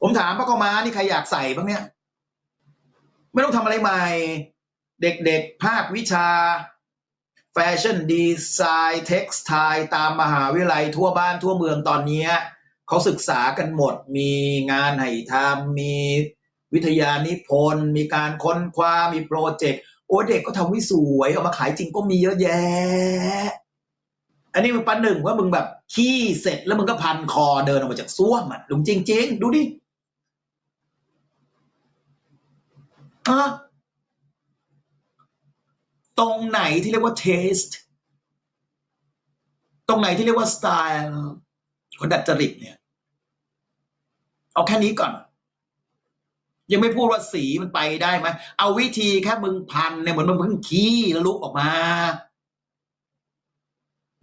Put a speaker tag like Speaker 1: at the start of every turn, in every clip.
Speaker 1: ผมถามพระกม้านี่ใครอยากใส่บ้างเนี่ย ไม่ต้องทำอะไรใหม่ เด็กๆ ภาควิชา แฟชั่นดีไซน์เท็กซ์ไทตามมหาวิทยาลัยทั่วบ้านทั่วเมืองตอนนี้เขาศึกษากันหมด มีงานให้ทำมีวิทยานิพนธ์ มีการค้นคว้า มีโปรเจกต์ โอ้เด็กก็ทำวิสวยเอามาขายจริงก็มีเยอะแยะ อันนี้มึงปันหนึ่งว่ามึงแบบขี้เสร็จแล้วมึงก็พันคอเดินออกมาจากซ่วมอะลุงจริง ๆ ดูดิ อะตรงไหนที่เรียกว่า taste ตรงไหนที่เรียกว่า style คนดัดจริตเนี่ย เอาแค่นี้ก่อน ยังไม่พูดว่าสีมันไปได้ไหมเอาวิธีแค่มึงพันเนี่ยเหมือนมึงเพิ่งขี้แล้วลุกออกมา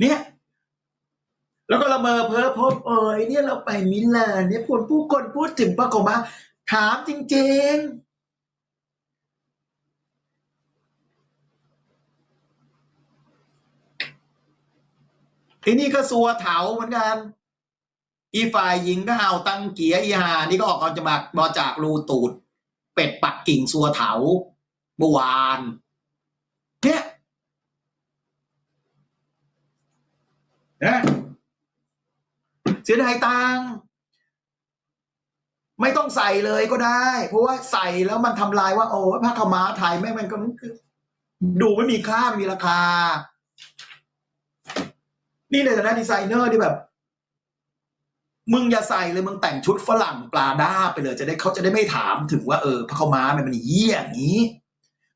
Speaker 1: เนี่ยแล้วก็ละเมอเพ้อพบเอยเนี่ยเราไปมิลานเนี่ยคนผู้คนพูดถึงปรากฏมาถามจริง ๆ ทีนี่ก็สัวเถาเหมือนกัน อีฝ่ายหญิงก็เอาตังเกียอีหา นี่ก็ออกเอาจะมามาจากรูตูด เป็ดปักกิ่งสัวเถาเมื่อวานเนี่ยนะเสียดายตังไม่ต้องใส่เลยก็ได้ เพราะว่าใส่แล้วมันทำลายว่า โอ้ยผ้าขาวม้าไทยแม่งมันก็ดูไม่มีค่าไม่มีราคา นี่ในฐานะดีไซเนอร์ที่แบบ มึงอย่าใส่เลยมึงแต่งชุดฝรั่งปลาด้าไปเลยจะได้เขาจะได้ไม่ถามถึงว่าเออผ้าขาม้ามันมันเหี้ยอย่างนี้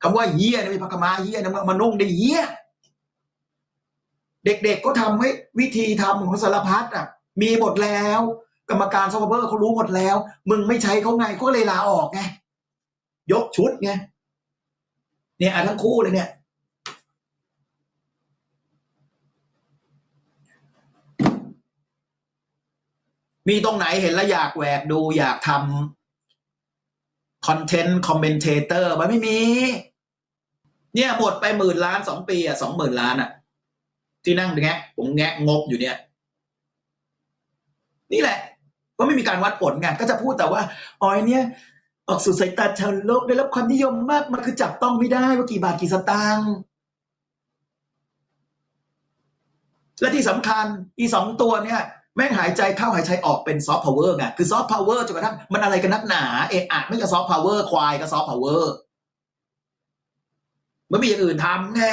Speaker 1: คำว่าเหี้ยนี่ยไม่ใช่ผ้าขาม้าเหี้ยนะมันมานุ่งได้เหี้ยเด็กๆก็ทำให้วิธีทำของสารพัดอะ มีหมดแล้ว กรรมการซอฟต์แวร์เขารู้หมดแล้ว มึงไม่ใช้เขาไงเขาก็เลยลาออกไงยกชุดไงเนี่ยอะทั้งคู่เลยเนี่ย มีตรงไหนเห็นแล้วอยากแหวกดูอยากทำคอนเทนต์คอมเมนเทเตอร์มันไม่มี เนี่ยหมดไปหมื่นล้านสองปีอะสองหมื่นล้านอะ ที่นั่งแงะผมแงะงบอยู่เนี่ย นี่แหละ ก็ไม่มีการวัดผลไงก็จะพูดแต่ว่าอ๋อยเนี่ย ออกสู่สายตาชาวโลกได้รับความนิยมมากมันคือจับต้องไม่ได้ว่ากี่บาทกี่สตางค์และที่สำคัญอีสองตัวเนี่ย แม่งหายใจเข้าหายใจออกเป็นซอฟต์พาวเวอร์ไงคือซอฟต์พาวเวอร์จนกระทั่งมันอะไรกันนักหนาเอะอะไม่ก็ซอฟต์พาวเวอร์ควายก็ซอฟต์พาวเวอร์ไม่มีอย่างอื่นทำไง